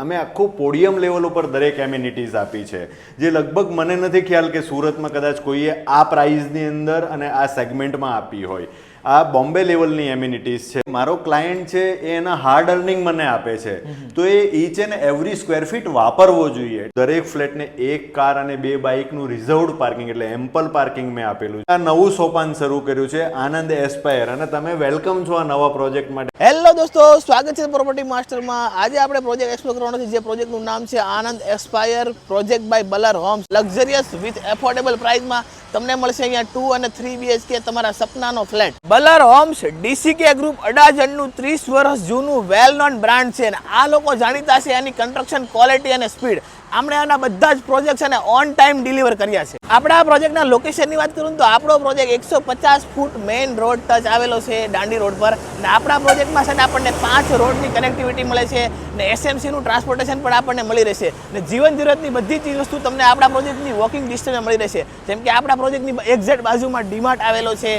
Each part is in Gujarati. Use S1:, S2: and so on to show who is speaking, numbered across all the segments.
S1: અમે આખું પોડિયમ લેવલ ઉપર દરેક એમ્યુનિટીઝ આપી છે. જે લગભગ મને નથી ખ્યાલ કે સુરતમાં કદાચ કોઈએ આ પ્રાઇઝની અંદર અને આ સેગમેન્ટમાં આપી હોય. આ બોમ્બે લેવલની એમ્યુનિટીઝ છે. મારો ક્લાયન્ટ છે એ એના હાર્ડ અર્નિંગ મને આપે છે. તો એ each and every square feet વાપરવો જોઈએ. દરેક ફ્લેટને એક કાર અને બે બાઇકનું રિઝર્વડ પાર્કિંગ એટલે એમ્પલ પાર્કિંગ મેં આપેલું છે. આ નવું સોપાન શરૂ કર્યું છે આનંદ એસ્પાયર. અને તમે વેલકમ છો આ નવા પ્રોજેક્ટ માટે.
S2: હેલો દોસ્તો સ્વાગત છે પ્રોપર્ટી માસ્ટરમાં આજે આપણે પ્રોજેક્ટ એક્સપ્લોર કરવાનો છે જે પ્રોજેક્ટનું નામ છે Anand aspire project by Balar homes luxurious with affordable પ્રાઇસમાં તમને મળશે અહીંયા ટુ અને થ્રી બીએચકે તમારા સપનાનો flat Balar homes DCK group અડાજણનું ત્રીસ વર્ષ જૂનું વેલ નોન બ્રાન્ડ છે અને આ લોકો જાણીતા છે એની કન્સ્ટ્રક્શન ક્વોલિટી અને સ્પીડ આપણે આના બધા જ પ્રોજેક્ટ છે ને ઓન ટાઈમ ડિલિવર કર્યા છે. આપણે આ પ્રોજેક્ટના લોકેશનની વાત કરું તો આપણો પ્રોજેક્ટ એકસો પચાસ ફૂટ મેઇન રોડ ટચ આવેલો છે દાંડી રોડ પર. અને આપણા પ્રોજેક્ટમાં છે ને આપણને પાંચ રોડની કનેક્ટિવિટી મળે છે. ને એસએમસીનું ટ્રાન્સપોર્ટેશન પણ આપણને મળી રહેશે. ને જીવન જરૂરતની બધી ચીજ વસ્તુ તમને આપણા પ્રોજેક્ટની વોકિંગ ડિસ્ટન્સમાં મળી રહેશે. જેમ કે આપણા પ્રોજેક્ટની એક્ઝેક્ટ બાજુમાં ડીમાર્ટ આવેલો છે.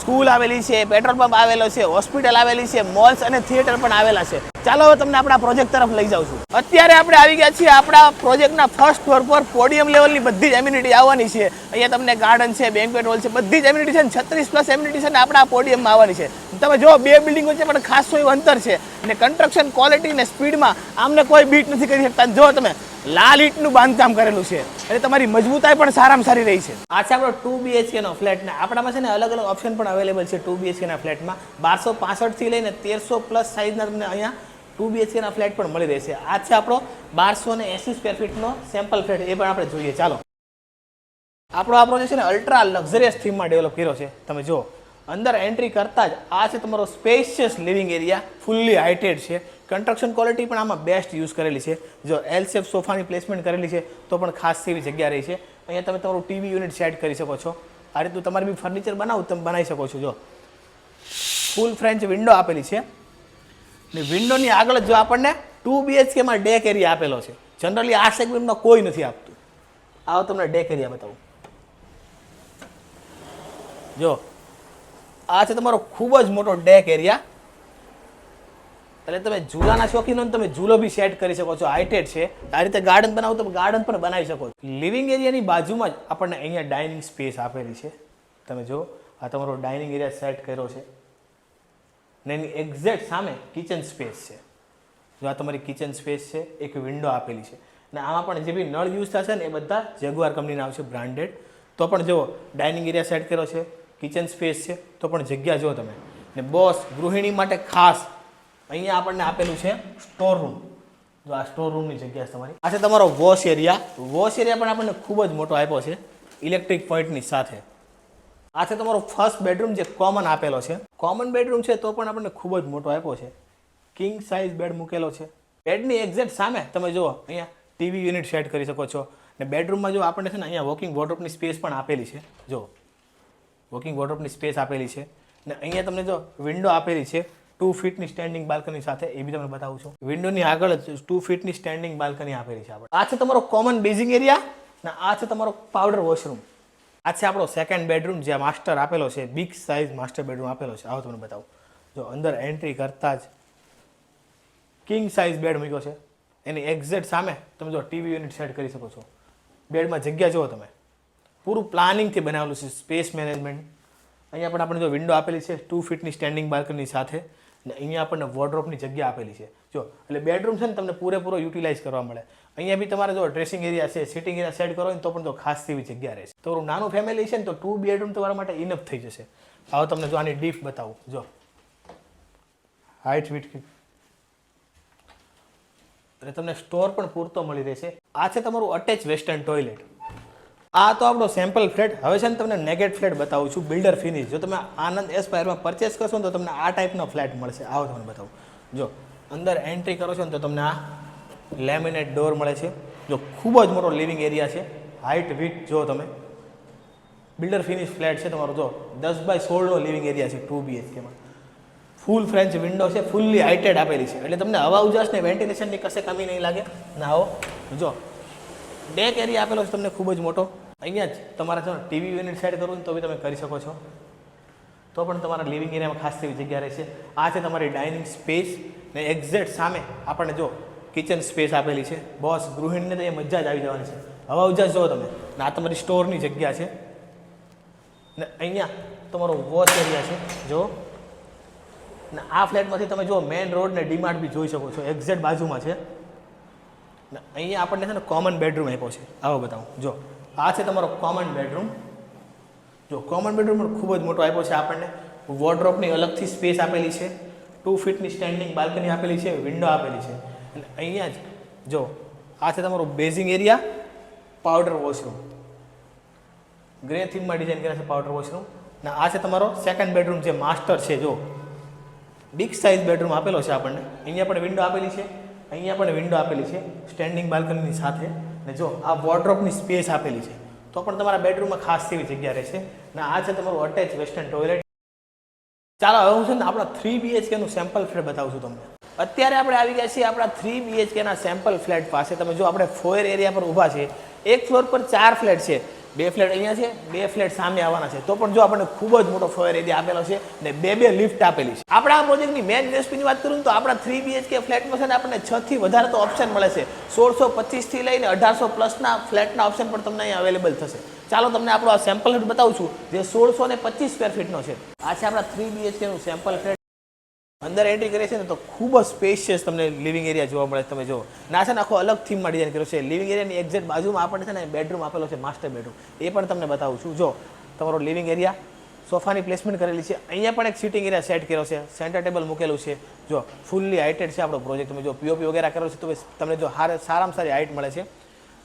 S2: સ્કૂલ આવેલી છે, પેટ્રોલ પંપ આવેલો છે, હોસ્પિટલ આવેલી છે, મોલ્સ અને થિયેટર પણ આવેલા છે. ચાલો હવે તમને આપણા પ્રોજેક્ટ તરફ લઈ જાઉં છું. અત્યારે આપણે આવી ગયા છીએ આપણા પ્રોજેક્ટના ફર્સ્ટ ફ્લોર પર, પોડિયમ લેવલની બધી જ એમ્યુનિટી આવવાની છે. અહીંયા તમને ગાર્ડન છે બેન્ક્વેટ હોલ છે, બધી જ એમ્યુનિટી છે છત્રીસ પ્લસ એમ્યુનિટી છે ને આપણા પોડિયમમાં આવવાની છે. તમે જો બે બિલ્ડિંગ વચ્ચે પણ ખાસ એવું અંતર છે. અને કન્સ્ટ્રક્શન ક્વોલિટી અને સ્પીડમાં આમને કોઈ બીટ નથી કરી શકતા. જો તમે લાલ ઈંટનું બાંધકામ કરેલું છે. એટલે તમારી મજબૂતાઈ પણ સારામાં સારી રહી છે. આ છે આપણો ટુ બીએચકે નો ફ્લેટ ને. આપણામાં છે ને અલગ અલગ ઓપ્શન પણ અવેલેબલ છે ટુ બીએચકે ના ફ્લેટમાં બારસો થી લઈને તેરસો પ્લસ સાઇઝના તમને અહીંયા ટુ બીએચકે ના ફ્લેટ પણ મળી રહેશે. આ છે આપણો બારસો ને એસી સ્ક્વેર ફીટનો સેમ્પલ ફ્લેટ એ પણ આપણે જોઈએ. ચાલો. આપણો આ પ્રોજેક્ટ છે ને અલ્ટ્રા લક્ઝરિયસ થીમમાં ડેવલપ કર્યો છે. તમે જુઓ. અંદર એન્ટ્રી કરતા જ આ છે તમારો spacious living area fully heated છે. કન્સ્ટ્રક્શન ક્વોલિટી પણ આમાં બેસ્ટ યુઝ કરેલી છે. જો એલ શેપ સોફાની પ્લેસમેન્ટ કરેલી છે, તો પણ ખાસ એવી જગ્યા રહી છે. અહીંયા તમે તમારું ટીવી યુનિટ સેટ કરી શકો છો. આ રીતનું તમારે બી ફર્નિચર બનાવું તમે બનાવી શકો છો, જો. ફૂલ ફ્રેન્ચ વિન્ડો આપેલી છે. ને વિન્ડોની આગળ જ આપણને ટુ બીએચકેમાં ડેક એરિયા આપેલો છે. જનરલી આ સેગમેન્ટમાં કોઈ નથી આપતું. આવો તમને ડેક એરિયા બતાવું. જો, આ છે તમારો ખૂબ જ મોટો ડેક એરિયા એટલે તમે ઝૂલાના શોખીનો તમે ઝૂલો બી સેટ કરી શકો છો. હાઇટેડ છે. આ રીતે ગાર્ડન બનાવો તો ગાર્ડન પણ બનાવી શકો છો. લિવિંગ એરિયાની બાજુમાં જ આપણને અહીંયા ડાઇનિંગ સ્પેસ આપેલી છે. તમે જો આ તમારો ડાઇનિંગ એરિયા સેટ કર્યો છે. ને એની એક્ઝેક્ટ સામે કિચન સ્પેસ છે. જો આ તમારી કિચન સ્પેસ છે, એક વિન્ડો આપેલી છે. ને આમાં પણ જે બી નળ યુઝ થશે ને એ બધા જેગુઆર કંપનીના આવશે બ્રાન્ડેડ તો પણ જુઓ ડાઇનિંગ એરિયા સેટ કર્યો છે કિચન સ્પેસ છે, તો પણ જગ્યા જુઓ તમે. ને બોસ ગૃહિણી માટે ખાસ અહીંયા આપણને આપેલું છે સ્ટોર રૂમ જો આ સ્ટોર રૂમની જગ્યા છે તમારી. આ છે તમારો વોશ એરિયા વોશ એરિયા પણ આપણને ખૂબ જ મોટો આપ્યો છે ઇલેક્ટ્રિક પોઈન્ટની સાથે. આ છે તમારો ફર્સ્ટ બેડરૂમ જે કોમન આપેલો છે. કોમન બેડરૂમ છે તો પણ આપણને ખૂબ જ મોટો આપ્યો છે. કિંગ સાઇઝ બેડ મૂકેલો છે. બેડની એક્ઝેક્ટ સામે તમે જુઓ, અહીંયા ટીવી યુનિટ સેટ કરી શકો છો. ને બેડરૂમમાં જો આપણને છે ને અહીંયા વોકિંગ વોટરોપની સ્પેસ પણ આપેલી છે. જો વોકિંગ વોટરોપની સ્પેસ આપેલી છે. ને અહીંયા તમને જો વિન્ડો આપેલી છે. ટુ ફીટની સ્ટેન્ડિંગ બાલ્કની સાથે, એ બી તમને બતાવું છું. વિન્ડોની આગળ જ ટુ ફીટની સ્ટેન્ડિંગ બાલ્કની આપેલી છે આપણે. આ છે તમારો કોમન બેઝિંગ એરિયા ને આ છે તમારો પાવડર વોશરૂમ આ છે આપણો સેકન્ડ બેડરૂમ જ્યાં માસ્ટર આપેલો છે બિગ સાઇઝ માસ્ટર બેડરૂમ આપેલો છે. આવો તમને બતાવું. જો અંદર એન્ટ્રી કરતા જ કિંગ સાઇઝ બેડ મૂક્યો છે. એની એક્ઝેક્ટ સામે તમે જો ટીવી યુનિટ સેટ કરી શકો છો. બેડમાં જગ્યા જુઓ તમે. પૂરું પ્લાનિંગથી બનાવેલું છે સ્પેસ મેનેજમેન્ટ અહીંયા પણ આપણે જો વિન્ડો આપેલી છે ટુ ફીટની સ્ટેન્ડિંગ બાલ્કની સાથે. ને અહીંયા આપણને વોર્ડ્રોપની જગ્યા આપેલી છે. જો, એટલે બેડરૂમ છે ને તમને પૂરેપૂરો યુટિલાઇઝ કરવા મળે. અહીંયા બી તમારે જો ડ્રેસિંગ એરિયા છે સિટિંગ એરિયા સેટ કરો ને તો પણ તો ખાસ એવી જગ્યા રહેશે. તમારું નાનું ફેમિલી છે ને તો ટુ બેડરૂમ તમારા માટે ઇનફ થઈ જશે. આવો તમને જો આની ડીપ બતાવું. જો. હાઇટ વીટ એટલે તમને સ્ટોર પણ પૂરતો મળી રહેશે. આ છે તમારું અટેચ વેસ્ટર્ન ટોયલેટ આ તો આપણો સેમ્પલ ફ્લેટ હવે છે ને તમને નેગેટ ફ્લેટ બતાવું છું બિલ્ડર ફિનિશ જો તમે આનંદ એસ્પાયરમાં પરચેસ કરશો ને તો તમને આ ટાઈપનો ફ્લેટ મળશે. આવો તમને બતાવું. જો, અંદર એન્ટ્રી કરો છો ને તો તમને આ લેમિનેટ ડોર મળે છે. જો, ખૂબ જ મોટો લિવિંગ એરિયા છે. હાઇટ વીટ જો તમે. બિલ્ડર ફિનિશ ફ્લેટ છે તમારો. જો, દસ બાય સોળનો લિવિંગ એરિયા છે ટુ બીએચકેમાં ફૂલ ફ્રેન્ચ વિન્ડો છે ફૂલ્લી હાઇટેડ આપેલી છે. એટલે તમને હવા ઉજાસ ને વેન્ટિલેશનની કશે કમી નહીં લાગે. ના આવો, જો. ડેક એરિયા આપેલો છે તમને ખૂબ જ મોટો. અહીંયા જ તમારે જો ટીવી યુનિટ સેટ કરવું તો બી તમે કરી શકો છો. તો પણ તમારા લિવિંગ એરિયામાં ખાસ એવી જગ્યા રહેશે. આ છે તમારી ડાઇનિંગ સ્પેસ ને એક્ઝેક્ટ સામે આપણને જો કિચન સ્પેસ આપેલી છે. બોસ ગૃહિણીને તો એ મજા જ આવી જવાની છે. હવા ઉજાસ જુઓ તમે. ને આ તમારી સ્ટોરની જગ્યા છે. ને અહીંયા તમારો વોચ એરિયા છે. જો. ને આ ફ્લેટમાંથી તમે જો મેઇન રોડ ને ડીમાર્ટ બી જોઈ શકો છો. એક્ઝેક્ટ બાજુમાં છે. ને, અહીંયા આપણને છે ને કોમન બેડરૂમ આપ્યો છે. આવો બતાવું. જો, આ છે તમારો કોમન બેડરૂમ જો કોમન બેડરૂમ પણ ખૂબ જ મોટો આપ્યો છે આપણને. વોર્ડ્રોપની અલગથી સ્પેસ આપેલી છે. ટુ ફીટની સ્ટેન્ડિંગ બાલ્કની આપેલી છે વિન્ડો આપેલી છે. અને અહીંયા જ, જો, આ છે તમારો basin area powder washroom grey થીમમાં design કર્યા છે પાવડર વોશરૂમ ને આ છે તમારો સેકન્ડ બેડરૂમ જે માસ્ટર છે, જો. બિગ સાઇઝ બેડરૂમ આપેલો છે આપણને. અહીંયા પણ વિન્ડો આપેલી છે. અહીંયા પણ વિન્ડો આપેલી છે સ્ટેન્ડિંગ બાલ્કનીની સાથે. ને જો આ વોર્ડ્રોપની સ્પેસ આપેલી છે, તો પણ તમારા બેડરૂમમાં ખાસ એવી જગ્યા રહેશે. ને આ છે તમારું અટેચ વેસ્ટર્ન ટોયલેટ ચાલો, હવે હું છે ને આપણા થ્રી બીએચકેનું સેમ્પલ ફ્લેટ બતાવું છું તમને. અત્યારે આપણે આવી ગયા છીએ આપણા થ્રી બીએચકેના સેમ્પલ ફ્લેટ પાસે. તમે જો આપણે ફોયર એરિયા પર ઊભા છે એક ફ્લોર પર ચાર ફ્લેટ છે. બે ફ્લેટ અહીંયા છે, બે ફ્લેટ સામે આવવાના છે. તો પણ જો આપણને ખૂબ જ મોટો ફોયર એરિયા આપેલો છે ને બે બે લિફ્ટ આપેલી છે. આપણા આ પ્રોજેક્ટની મેન યુએસપીની વાત કરું તો આપણા થ્રી બીએચકે ફ્લેટમાં છે ને આપણને છથી વધારે તો ઓપ્શન મળે છે. સોળસો પચીસથી લઈને અઢારસો પ્લસના ફ્લેટના ઓપ્શન પણ તમને અહીંયા અવેલેબલ થશે. ચાલો તમને આપણો આ સેમ્પલ ફ્લેટ બતાવું છું, જે સોળસો ને પચીસ સ્ક્વેર ફીટનો છે. આ છે આપણા થ્રી બીએચકેનું સેમ્પલ ફ્લેટ અંદર એન્ટ્રી કરીએ છીએ ને તો ખૂબ જ સ્પેશિયસ તમને લિવિંગ એરિયા જોવા મળે તમે જો ના છે ને આખો અલગ થીમમાં ડિઝાઇન કર્યો છે. લિવિંગ એરિયાની એક્ઝેક્ટ બાજુમાં આપણને છે ને બેડરૂમ આપેલો છે માસ્ટર બેડરૂમ એ પણ તમને બતાવું છું. જો, તમારો લિવિંગ એરિયા સોફાની પ્લેસમેન્ટ કરેલી છે. અહીંયા પણ એક સિટિંગ એરિયા સેટ કર્યો છે. સેન્ટર ટેબલ મૂકેલું છે. જો ફૂલ્લી હાઇટેડ છે આપણો પ્રોજેક્ટ તમે જો પીઓપી વગેરે કરેલો છે તો તમને જો સારામાં સારી હાઇટ મળે છે.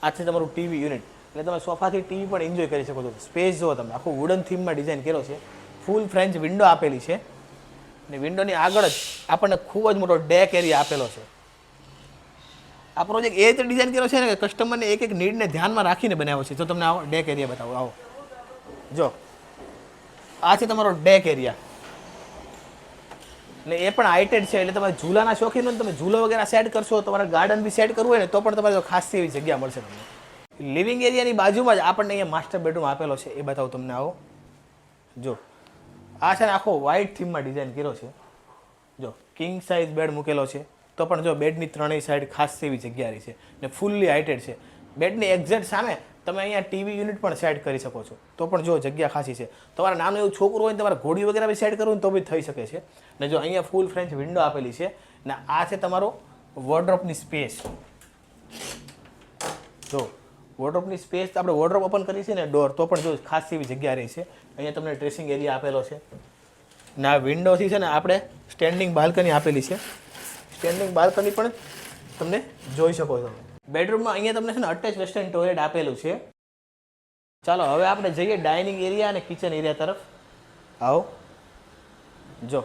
S2: આ છે તમારું ટીવી યુનિટ એટલે તમે સોફાથી ટીવી પણ એન્જોય કરી શકો છો. સ્પેસ જુઓ તમે. આખું વુડન થીમમાં ડિઝાઇન કર્યો છે. ફૂલ ફ્રેન્ચ વિન્ડો આપેલી છે. અને વિન્ડોની આગળ જ આપણને ખૂબ જ મોટો ડેક એરિયા આપેલો છે. આ પ્રોજેક્ટ એ રીતે ડિઝાઇન કર્યો છે ને કે કસ્ટમરને એક એક નીડને ધ્યાનમાં રાખીને બનાવ્યો છે. જો તમને આવો ડેક એરિયા બતાવો, આવો. જો, આ છે તમારો ડેક એરિયા ને એ પણ હાઇટેડ છે, એટલે તમે ઝૂલાના શોખીન હોય તમે ઝૂલો વગેરે સેટ કરશો, તમારે ગાર્ડન બી સેટ કરવું હોય ને, તો પણ તમારે ખાસી એવી જગ્યા મળશે તમને. લિવિંગ એરિયાની બાજુમાં જ આપણને અહીંયા માસ્ટર બેડરૂમ આપેલો છે, એ બતાવું તમને આવો. જો આ છે ને આખો વ્હાઇટ થીમમાં ડિઝાઇન કર્યો છે. જો કિંગ સાઇઝ બેડ મૂકેલો છે. તો પણ જો બેડની ત્રણેય સાઈડ ખાસ એવી જગ્યા છે ને ફૂલ્લી હાઇટેડ છે. બેડની એક્ઝેક્ટ સામે તમે અહીંયા ટીવી યુનિટ પણ સેટ કરી શકો છો. તો પણ જો જગ્યા ખાસી છે. તમારા નામનું એવું છોકરું હોય તમારે ઘોડી વગેરે બી સેટ કરવું તો બી થઈ શકે છે. ને જો અહીંયા ફૂલ ફ્રેન્ચ વિન્ડો આપેલી છે. ને આ છે તમારો વોર્ડ્રોપની સ્પેસ જો વોર્ડ્રોપની સ્પેસ આપણે વોર્ડ્રોપ ઓપન કરીએ છીએ ને ડોર તો પણ જો ખાસ એવી જગ્યા રહી છે. અહીંયા તમને ડ્રેસિંગ એરિયા આપેલો છે. ને વિન્ડોથી છે ને આપણે સ્ટેન્ડિંગ બાલ્કની આપેલી છે. સ્ટેન્ડિંગ બાલ્કની પણ તમને જોઈ શકો છો. બેડરૂમમાં અહીંયા તમને છે ને અટેચ વેસ્ટર્ન ટોયલેટ આપેલું છે. ચાલો, હવે આપણે જઈએ ડાઇનિંગ એરિયા અને કિચન એરિયા તરફ. આવો. જો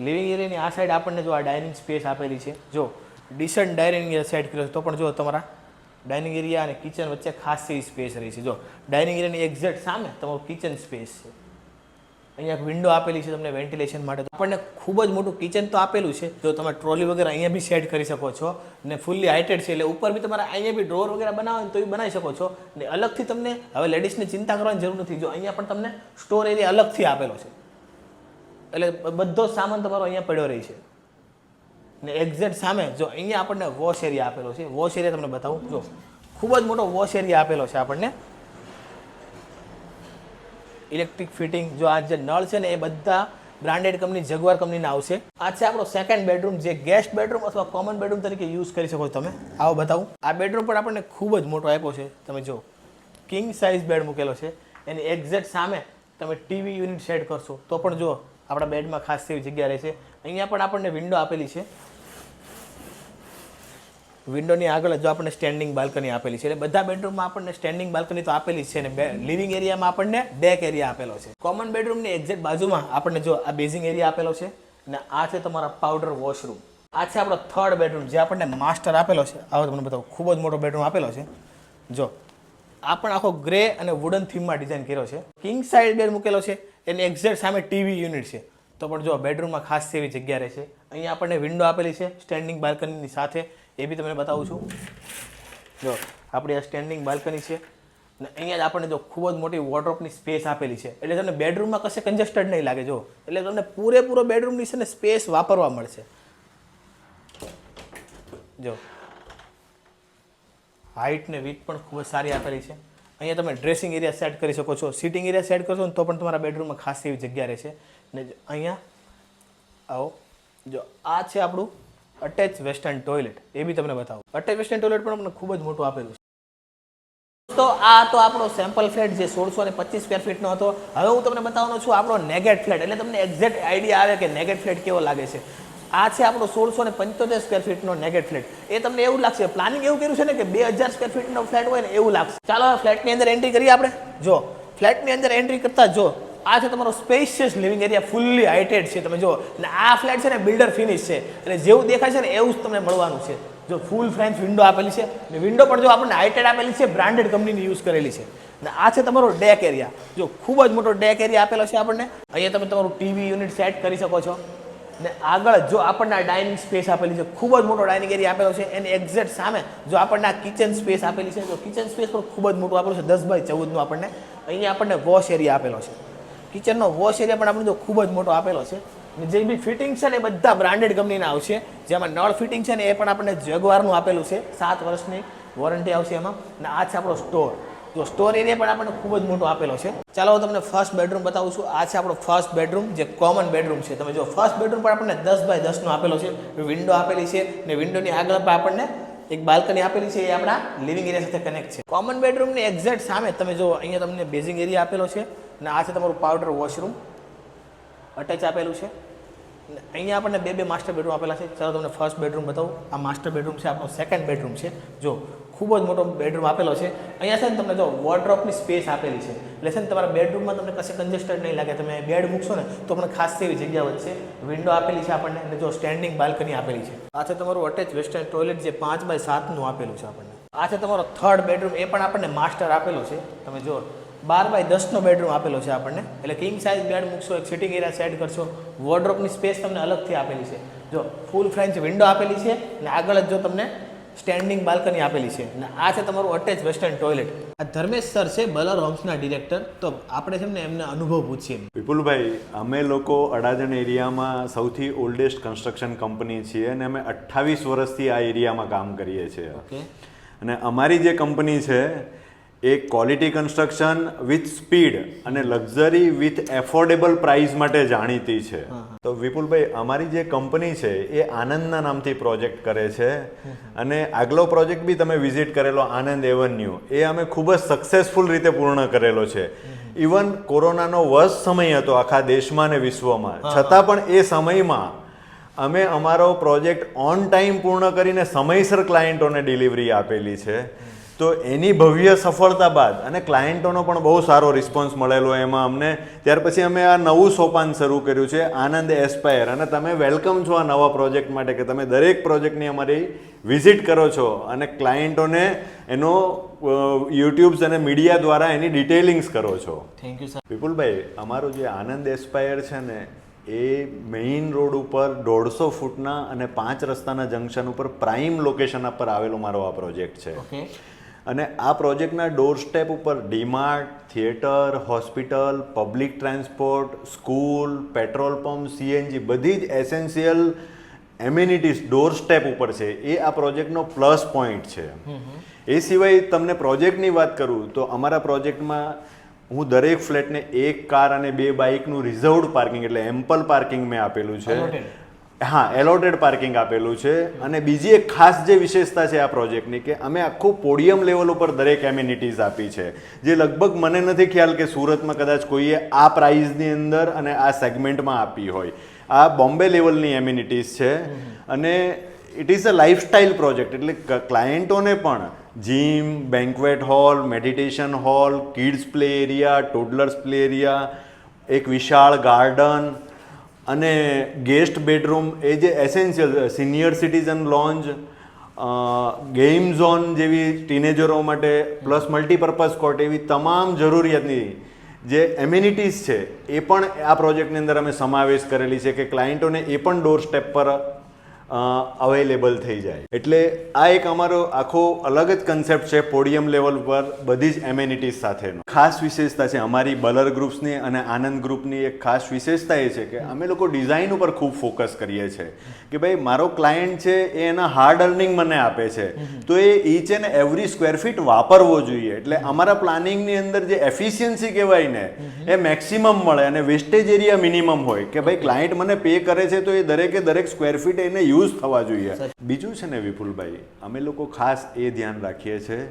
S2: લિવિંગ એરિયાની આ સાઈડ આપણને જો આ ડાઇનિંગ સ્પેસ આપેલી છે. જો ડિસન્ટ ડાઇનિંગ સેટ કર્યો તો પણ જો તમારા ડાઇનિંગ એરિયા અને કિચન વચ્ચે ખાસી સ્પેસ રહી છે. જો ડાઇનિંગ એરિયાની એક્ઝેક્ટ સામે તમારું કિચન સ્પેસ છે. અહીંયા એક વિન્ડો આપેલી છે તમને વેન્ટિલેશન માટે. આપણને ખૂબ જ મોટું કિચન તો આપેલું છે. જો, તમે ટ્રોલી વગેરે અહીંયા બી સેટ કરી શકો છો ને ફૂલ્લી હાઇટેડ છે એટલે ઉપર બી તમારે અહીંયા બી ડ્રોર વગેરે બનાવો તો એ બનાવી શકો છો ને અલગથી તમને હવે લેડીઝને ચિંતા કરવાની જરૂર નથી. જો, અહીંયા પણ તમને સ્ટોર એરિયા અલગથી આપેલો છે. એટલે બધો સામાન તમારો અહીંયા પડ્યો રહી છે. ને એક્ઝેક્ટ સામે જો અહીંયા આપણને વોશ એરિયા આપેલો છે વોશ એરિયા તમને બતાવું. જો, ખૂબ જ મોટો વોશ એરિયા આપેલો છે આપણને. ઇલેક્ટ્રિક ફિટિંગ જો આ જે નળ છે ને, એ બધા બ્રાન્ડેડ કંપની જગવાર કંપનીના આવશે. આ છે આપણો સેકન્ડ બેડરૂમ જે ગેસ્ટ બેડરૂમ અથવા કોમન બેડરૂમ તરીકે યુઝ કરી શકો તમે. આવો બતાવું. આ બેડરૂમ પણ આપણને ખૂબ જ મોટો આપ્યો છે. તમે જો કિંગ સાઇઝ બેડ મૂકેલો છે. એની એક્ઝેક્ટ સામે તમે ટીવી યુનિટ સેટ કરશો. તો પણ જો, આપણા બેડમાં ખાસ એવી જગ્યા રહેશે. અહીંયા પણ આપણને વિન્ડો આપેલી છે. વિન્ડોની આગળ જો આપણને સ્ટેન્ડિંગ બાલ્કની આપેલી છે. એટલે બધા બેડરૂમમાં આપણને સ્ટેન્ડિંગ બાલ્કની તો આપેલી જ છે ને લિવિંગ એરિયામાં આપણને ડેક એરિયા આપેલો છે. કોમન બેડરૂમની એક્ઝેક્ટ બાજુમાં આપણને જો આ બેઝિંગ એરિયા આપેલો છે ને આ છે તમારા પાવડર વોશરૂમ આ છે આપણો થર્ડ બેડરૂમ જે આપણને માસ્ટર આપેલો છે. આવો તમને બતાવું, ખૂબ જ મોટો બેડરૂમ આપેલો છે. જો, આ પણ આખો ગ્રે અને વુડન થીમમાં ડિઝાઇન કર્યો છે. કિંગ સાઇડ બેડ મૂકેલો છે એની એક્ઝેક્ટ સામે ટીવી યુનિટ છે. તો પણ જો બેડરૂમમાં ખાસ એવી જગ્યા રહે છે. અહીંયા આપણને વિન્ડો આપેલી છે સ્ટેન્ડિંગ બાલ્કનીની સાથે. એ બી તમને બતાવું છું. જો, આપણી આ સ્ટેન્ડિંગ બાલ્કની છે અને અહીંયા જ આપણને જો ખૂબ જ મોટી વોર્ડ્રોપની સ્પેસ આપેલી છે. એટલે તમને બેડરૂમમાં કશે કન્જસ્ટેડ નહીં લાગે, જો. એટલે તમને પૂરેપૂરો બેડરૂમની છે ને સ્પેસ વાપરવા મળશે. જો. હાઇટ ને વિથ પણ ખૂબ જ સારી આપેલી છે. અહીંયા તમે ડ્રેસિંગ એરિયા સેટ કરી શકો છો. સિટિંગ એરિયા સેટ કરશો ને તો પણ તમારા બેડરૂમમાં ખાસ એવી જગ્યા રહેશે. ને અહીંયા, આવો. જો, આ છે આપણું અટેચ વેસ્ટર્ન ટોયલેટ એ બી તમને બતાવું. અટેચ વેસ્ટર્ન ટોયલેટ પણ અમને ખૂબ જ મોટું આપેલું છે. તો આ તો આપણો સેમ્પલ ફ્લેટ જે સોળસો ને પચીસ સ્ક્વેર ફીટનો હતો. હવે હું તમને બતાવવાનો છું આપણો નેગેટ ફ્લેટ એટલે તમને એક્ઝેક્ટ આઈડિયા આવે કે નેગેટ ફ્લેટ કેવો લાગે છે. આ છે આપણો સોળસો ને પંચોતેર સ્ક્વેર ફીટનો નેગેટ ફ્લેટ એ તમને એવું લાગશે પ્લાનિંગ એવું કર્યું છે ને કે બે હજાર સ્ક્વેર ફીટનો ફ્લેટ હોય ને એવું લાગશે. ચાલો ફ્લેટની અંદર એન્ટ્રી કરીએ આપણે. જો ફ્લેટની અંદર એન્ટ્રી કરતા જો આ છે તમારો spacious living area fully heighted છે. તમે જો અને આ ફ્લેટ છે ને બિલ્ડર ફિનિશ છે. એટલે જેવું દેખાય છે ને એવું જ તમને મળવાનું છે. જો ફૂલ ફ્રેન્ચ વિન્ડો આપેલી છે ને વિન્ડો પણ જો આપણને હાઇટેડ આપેલી છે બ્રાન્ડેડ કંપનીની યુઝ કરેલી છે. અને આ છે તમારો ડેક એરિયા જો ખૂબ જ મોટો ડેક એરિયા આપેલો છે આપણને, અહીંયા તમે તમારું ટીવી યુનિટ સેટ કરી શકો છો. ને આગળ જો આપણને આ ડાઇનિંગ સ્પેસ આપેલી છે, ખૂબ જ મોટો ડાઇનિંગ એરિયા આપેલો છે. એની એક્ઝેક્ટ સામે જો આપણને આ કિચન સ્પેસ આપેલી છે તો કિચન સ્પેસ પણ ખૂબ જ મોટું આપેલું છે, દસ બાય ચૌદનું આપણને. અહીંયા આપણને વોશ એરિયા આપેલો છે. કિચનનો વોશ એરિયા પણ આપણે જો ખૂબ જ મોટો આપેલો છે. જે બી ફિટિંગ છે ને એ બધા બ્રાન્ડેડ કંપનીના આવશે. જેમાં નળ ફિટિંગ છે ને એ પણ આપણને જગવારનું આપેલું છે. સાત વર્ષની વોરંટી આવશે એમાં. અને આ છે આપણો સ્ટોર જો સ્ટોર એરિયા પણ આપણને ખૂબ જ મોટો આપેલો છે. ચાલો હું તમને ફર્સ્ટ બેડરૂમ બતાવું છું. આ છે આપણો ફર્સ્ટ બેડરૂમ જે કોમન બેડરૂમ છે. તમે જો ફર્સ્ટ બેડરૂમ પણ આપણને દસ બાય દસનો આપેલો છે. વિન્ડો આપેલી છે ને વિન્ડોની આગળ પણ આપણને એક બાલ્કની આપેલી છે. એ આપણા લિવિંગ એરિયા સાથે કનેક્ટ છે. કોમન બેડરૂમની એક્ઝેક્ટ સામે તમે જો અહીંયા તમને બેઝિંગ એરિયા આપેલો છે. અને આ છે તમારું પાવડર વોશરૂમ અટેચ આપેલું છે. અને અહીંયા આપણને બે બે માસ્ટર બેડરૂમ આપેલા છે. ચાલો તમને ફર્સ્ટ બેડરૂમ બતાવું. આ માસ્ટર બેડરૂમ છે, આપણો સેકન્ડ બેડરૂમ છે. જો, ખૂબ જ મોટો બેડરૂમ આપેલો છે. અહીંયા છે ને તમને જો વોર્ડ્રોપની સ્પેસ આપેલી છે. એટલે છે ને તમારા બેડરૂમમાં તમને કશે કન્જેસ્ટેડ નહીં લાગે. તમે બેડ મૂકશો ને, તો પણ ખાસ એવી જગ્યા વચ્ચે વિન્ડો આપેલી છે આપણને અને જો સ્ટેન્ડિંગ બાલ્કની આપેલી છે. આ છે તમારું અટેચ વેસ્ટર્ન ટોયલેટ જે પાંચ બાય સાતનું આપેલું છે આપણને. આ છે તમારો થર્ડ બેડરૂમ એ પણ આપણને માસ્ટર આપેલો છે. તમે જો બાર બાય દસનો બેડરૂમ આપેલો છે આપણને. એટલે કિંગ સાઇઝ બેડ મૂકશો એક સિટિંગ એરિયા સેટ કરશો. વોર્ડ્રોપની સ્પેસ તમને અલગથી આપેલી છે. જો ફૂલ ફ્રેન્ચ વિન્ડો આપેલી છે અને આગળ જ જો તમને સ્ટેન્ડિંગ બાલ્કની આપેલી છે. અને આ છે તમારું અટેચ વેસ્ટર્ન ટોયલેટ આ ધર્મેશ સર છે બલર હોમ્સના ડિરેક્ટર તો આપણે છે ને એમને અનુભવ પૂછીએ.
S1: વિપુલભાઈ અમે લોકો અડાજણ એરિયામાં સૌથી ઓલ્ડેસ્ટ કન્સ્ટ્રક્શન કંપની છીએ અને અમે અઠ્ઠાવીસ વર્ષથી આ એરિયામાં કામ કરીએ છીએ.
S2: ઓકે
S1: અને અમારી જે કંપની છે એ ક્વોલિટી કન્સ્ટ્રક્શન વિથ સ્પીડ અને લક્ઝરી વિથ એફોર્ડેબલ પ્રાઇસ માટે જાણીતી છે. તો વિપુલભાઈ અમારી જે કંપની છે એ આનંદના નામથી પ્રોજેક્ટ કરે છે. અને આગલો પ્રોજેક્ટ બી તમે વિઝિટ કરેલો આનંદ એવન્યુ એ અમે ખૂબ જ સક્સેસફુલ રીતે પૂર્ણ કરેલો છે. ઇવન કોરોનાનો વર્ષ સમય હતો આખા દેશમાં અને વિશ્વમાં. છતાં પણ એ સમયમાં અમે અમારો પ્રોજેક્ટ ઓન ટાઈમ પૂર્ણ કરીને સમયસર ક્લાયન્ટોને ડિલિવરી આપેલી છે. તો એની ભવ્ય સફળતા બાદ અને ક્લાયન્ટોનો પણ બહુ સારો રિસ્પોન્સ મળેલો એમાં અમને. ત્યાર પછી અમે આ નવું સોપાન શરૂ કર્યું છે આનંદ એસ્પાયર. અને તમે વેલકમ છો આ નવા પ્રોજેક્ટ માટે કે તમે દરેક પ્રોજેક્ટની અમારી વિઝિટ કરો છો અને ક્લાયન્ટોને એનો યુટ્યુબ્સ અને મીડિયા દ્વારા એની ડિટેલિંગ્સ કરો છો.
S2: થેન્ક યુ સર
S1: વિપુલભાઈ અમારું જે આનંદ એસ્પાયર છે ને એ મેઇન રોડ ઉપર દોઢસો ફૂટના અને પાંચ રસ્તાના જંકશન ઉપર પ્રાઇમ લોકેશન પર આવેલો મારો આ પ્રોજેક્ટ છે.
S2: ઓકે
S1: અને આ પ્રોજેક્ટના ડોર સ્ટેપ ઉપર DMart theatre hospital public transport school petrol pump CNG બધી જ એસેન્શિયલ એમ્યુનિટીઝ ડોર સ્ટેપ ઉપર છે. એ આ પ્રોજેક્ટનો પ્લસ પોઈન્ટ છે. એ સિવાય તમને પ્રોજેક્ટની વાત કરું તો અમારા પ્રોજેક્ટમાં હું દરેક ફ્લેટને એક કાર અને બે બાઇકનું રિઝર્વડ પાર્કિંગ એટલે એમ્પલ પાર્કિંગ મેં આપેલું છે. હા એલોટેડ પાર્કિંગ આપેલું છે. અને બીજી એક ખાસ જે વિશેષતા છે આ પ્રોજેક્ટની કે અમે આખું પોડિયમ લેવલ ઉપર દરેક એમ્યુનિટીઝ આપી છે. જે લગભગ મને નથી ખ્યાલ કે સુરતમાં કદાચ કોઈએ આ પ્રાઇઝની અંદર અને આ સેગમેન્ટમાં આપી હોય. આ બોમ્બે લેવલની એમ્યુનિટીઝ છે. અને it is a lifestyle project એટલે ક્લાયન્ટોને પણ gym banquet hall meditation hall kids play area toddlers play area એક વિશાળ ગાર્ડન અને ગેસ્ટ બેડરૂમ એ જે essential senior citizen lounge game zone જેવી ટીનેજરો માટે પ્લસ મલ્ટીપર્પઝ કોર્ટ એવી તમામ જરૂરિયાતની જે એમ્યુનિટીઝ છે, એ પણ આ પ્રોજેક્ટની અંદર અમે સમાવેશ કરેલી છે કે ક્લાયન્ટોને એ પણ ડોર સ્ટેપ પર અવેલેબલ થઈ જાય. એટલે આ એક અમારો આખો અલગ જ કન્સેપ્ટ છે પોડિયમ લેવલ પર બધી જ એમ્યુનિટીઝ સાથેનો. ખાસ વિશેષતા છે અમારી બલર ગ્રુપ્સની અને આનંદ ગ્રુપની એક ખાસ વિશેષતા એ છે કે અમે લોકો ડિઝાઇન ઉપર ખૂબ ફોકસ કરીએ છીએ. કે ભાઈ મારો ક્લાયન્ટ છે એ એના હાર્ડ અર્નિંગ મને આપે છે. તો એ each and every square feet વાપરવો જોઈએ. એટલે અમારા પ્લાનિંગની અંદર જે એફિશિયન્સી કહેવાય ને એ મેક્સિમમ મળે અને વેસ્ટેજ એરિયા મિનિમમ હોય. કે ભાઈ ક્લાયન્ટ મને પે કરે છે તો એ દરેકે દરેક સ્ક્વેર ફીટ એને યુઝ થવા જોઈએ. બીજું છે ને વિપુલભાઈ અમે લોકો ખાસ એ ધ્યાન રાખીએ છીએ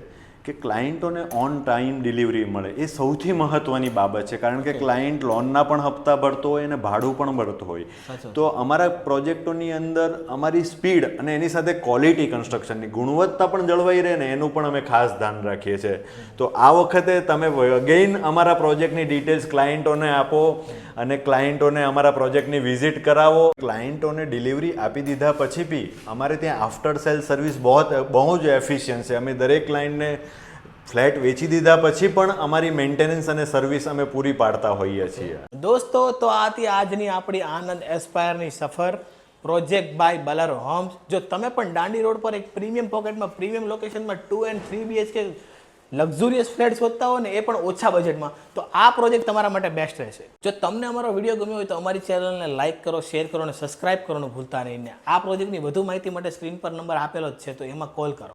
S1: કે ક્લાયન્ટોને ઓન ટાઈમ ડિલિવરી મળે એ સૌથી મહત્વની બાબત છે. કારણ કે ક્લાયન્ટ લોનના પણ હપ્તા ભરતો હોય અને ભાડું પણ ભરતો હોય. તો અમારા પ્રોજેક્ટોની અંદર અમારી સ્પીડ અને એની સાથે ક્વોલિટી કન્સ્ટ્રક્શનની ગુણવત્તા પણ જળવાઈ રહે ને એનું પણ અમે ખાસ ધ્યાન રાખીએ છીએ. તો આ વખતે તમે અગેઇન અમારા પ્રોજેક્ટની ડિટેલ્સ ક્લાયન્ટોને આપો. અને ક્લાયન્ટોને અમારા પ્રોજેક્ટની વિઝિટ કરાવો. ક્લાયન્ટોને ડિલિવરી આપી દીધા પછી બી અમારે ત્યાં આફ્ટર સેલ સર્વિસ બહુ બહુ જ એફિશિયન્ટ છે. અમે દરેક ક્લાયન્ટને ફ્લેટ વેચી દીધા પછી પણ અમારી મેન્ટેનન્સ અને સર્વિસ અમે પૂરી પાડતા હોઈએ છીએ.
S2: દોસ્તો, તો આથી આજની આપણી આનંદ એસ્પાયરની સફર પ્રોજેક્ટ બાય બલર હોમ્સ જો તમે પણ દાંડી રોડ પર એક પ્રીમિયમ પોકેટમાં પ્રીમિયમ લોકેશનમાં two and three BHK luxurious flat શોધતા હો ને એ પણ ઓછા બજેટમાં તો આ પ્રોજેક્ટ તમારા માટે બેસ્ટ રહેશે. જો તમને અમારો વીડિયો ગમ્યો હોય તો અમારી ચેનલને લાઇક કરો શેર કરો અને સબસ્ક્રાઇબ કરવાનું ભૂલતા નહીં. ને આ પ્રોજેક્ટની વધુ માહિતી માટે સ્ક્રીન પર નંબર આપેલો જ છે, તો એમાં કોલ કરો.